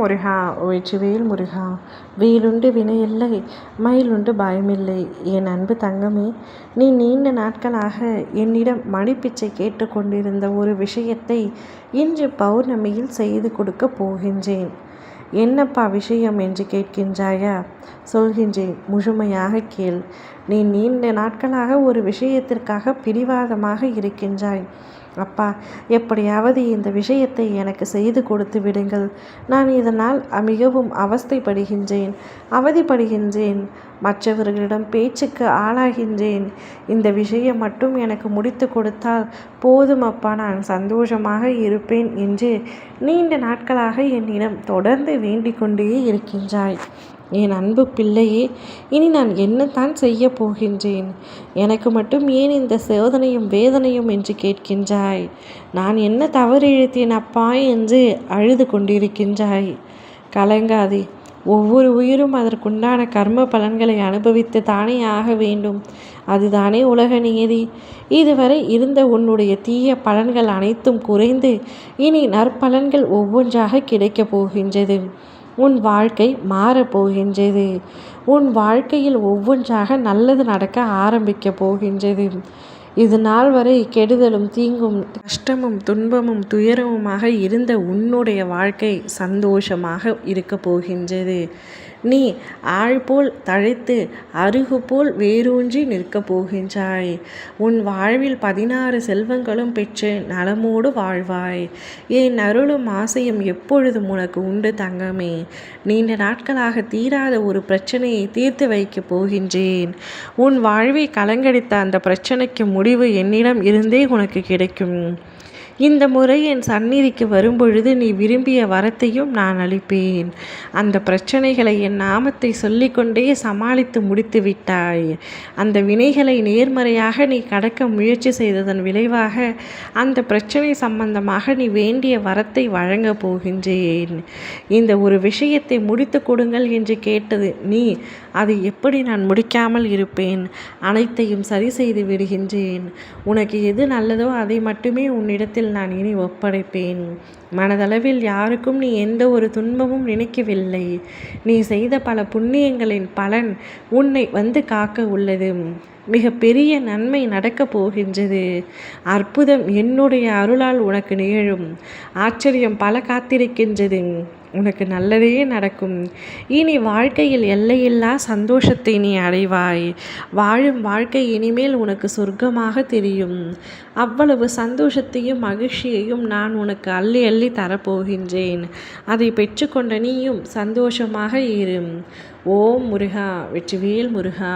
முருகா வெற்றிவேல் முருகா வேலுண்டு வினையில்லை மயிலுண்டு பயமில்லை. என் அன்பு தங்கமே நீ நீண்ட நாட்களாக என்னிடம் மணிப்பிச்சை கேட்டுக்கொண்டிருந்த ஒரு விஷயத்தை இன்று பௌர்ணமியில் செய்து கொடுக்கப் போகின்றேன். என்னப்பா விஷயம் என்று கேட்கின்றாயா? சொல்கின்றேன் முழுமையாக கேள். நீ நீண்ட நாட்களாக ஒரு விஷயத்திற்காக பிடிவாதமாக இருக்கின்றாய். அப்பா எப்படியாவது இந்த விஷயத்தை எனக்கு செய்து கொடுத்து விடுங்கள். நான் இதனால் மிகவும் அவஸ்தைப்படுகின்றேன் அவதிப்படுகின்றேன். மற்றவர்களிடம் பேச்சுக்கு ஆளாகின்றேன். இந்த விஷயம் மட்டும் எனக்கு முடித்து கொடுத்தால் போதும் அப்பா. நான் சந்தோஷமாக இருப்பேன் என்று நீண்ட நாட்களாக என்னிடம் தொடர்ந்து வேண்டிக் கொண்டே இருக்கின்றாய். என் அன்பு பிள்ளையே இனி நான் என்னத்தான் செய்ய போகின்றேன்? எனக்கு மட்டும் ஏன் இந்த சோதனையும் வேதனையும் என்று கேட்கின்றாய்? நான் என்ன தவறு இழுத்தேன் அப்பா என்று அழுது கொண்டிருக்கின்றாய். கலங்காதே ஒவ்வொரு உயிரும் அதற்குண்டான கர்ம பலன்களை அனுபவித்து தானே ஆக வேண்டும். அதுதானே உலக நியதி இதுவரை இருந்த உன்னுடைய தீய பலன்கள் அனைத்தும் குறைந்து இனி நற்பலன்கள் ஒவ்வொன்றாக கிடைக்கப் போகின்றது. உன் வாழ்க்கை மாறப்போகின்றது உன் வாழ்க்கையில் ஒவ்வொன்றாக நல்லது நடக்க ஆரம்பிக்கப் போகின்றது. இது நாள் வரை கெடுதலும் தீங்கும் கஷ்டமும் துன்பமும் துயரமுமாக இருந்த உன்னுடைய வாழ்க்கை சந்தோஷமாக இருக்க போகின்றது. நீ ஆள் போல் தழைத்து அருகு போல் வேரூன்றி நிற்கப் போகின்றாய். உன் வாழ்வில் பதினாறு செல்வங்களும் பெற்று நலமோடு வாழ்வாய். என் அருளும் ஆசையும் எப்பொழுதும் உனக்கு உண்டு தங்கமே. நீண்ட நாட்களாக தீராத ஒரு பிரச்சனையை தீர்த்து வைக்கப் போகின்றேன். உன் வாழ்வை கலங்கடித்த அந்த பிரச்சனைக்கு முடிவு என்னிடம் இருந்தே உனக்கு கிடைக்கும். இந்த முறை என் சந்நிதிக்கு வரும்பொழுது நீ விரும்பிய வரத்தையும் நான் அளிப்பேன். அந்த பிரச்சனைகளை என் நாமத்தை சொல்லிக்கொண்டே சமாளித்து முடித்து விட்டாய். அந்த வினைகளை நேர்மறையாக நீ கடக்க முயற்சி செய்ததன் விளைவாக அந்த பிரச்சனை சம்பந்தமாக நீ வேண்டிய வரத்தை வழங்கப் போகின்றேன். இந்த ஒரு விஷயத்தை முடித்து கொடுங்கள் என்று கேட்டது நீ அது எப்படி நான் முடிக்காமல் இருப்பேன்? அனைத்தையும் சரி செய்து விடுகின்றேன். உனக்கு எது நல்லதோ அதை மட்டுமே உன்னிடத்தில் உன்னிடத்தில் நான் இனி ஒப்படைப்பேன். மனதளவில் யாருக்கும் நீ எந்த ஒரு துன்பமும் நினைக்கவில்லை. நீ செய்த பல புண்ணியங்களின் பலன் உன்னை வந்து காக்க உள்ளது. மிக பெரிய நன்மை நடக்கப் போகின்றது. அற்புதம் என்னுடைய அருளால் உனக்கு நிகழும். ஆச்சரியம் பல காத்திருக்கின்றது. உனக்கு நல்லதே நடக்கும். இனி வாழ்க்கையில் எல்லையில்லா சந்தோஷத்தை நீ அடைவாய். வாழும் வாழ்க்கை இனிமேல் உனக்கு சொர்க்கமாக தெரியும். அவ்வளவு சந்தோஷத்தையும் மகிழ்ச்சியையும் நான் உனக்கு அள்ளி அள்ளி தரப்போகின்றேன். அதை பெற்றுக்கொண்ட நீயும் சந்தோஷமாக இரு. ஓம் முருகா வெற்றிவேல் முருகா.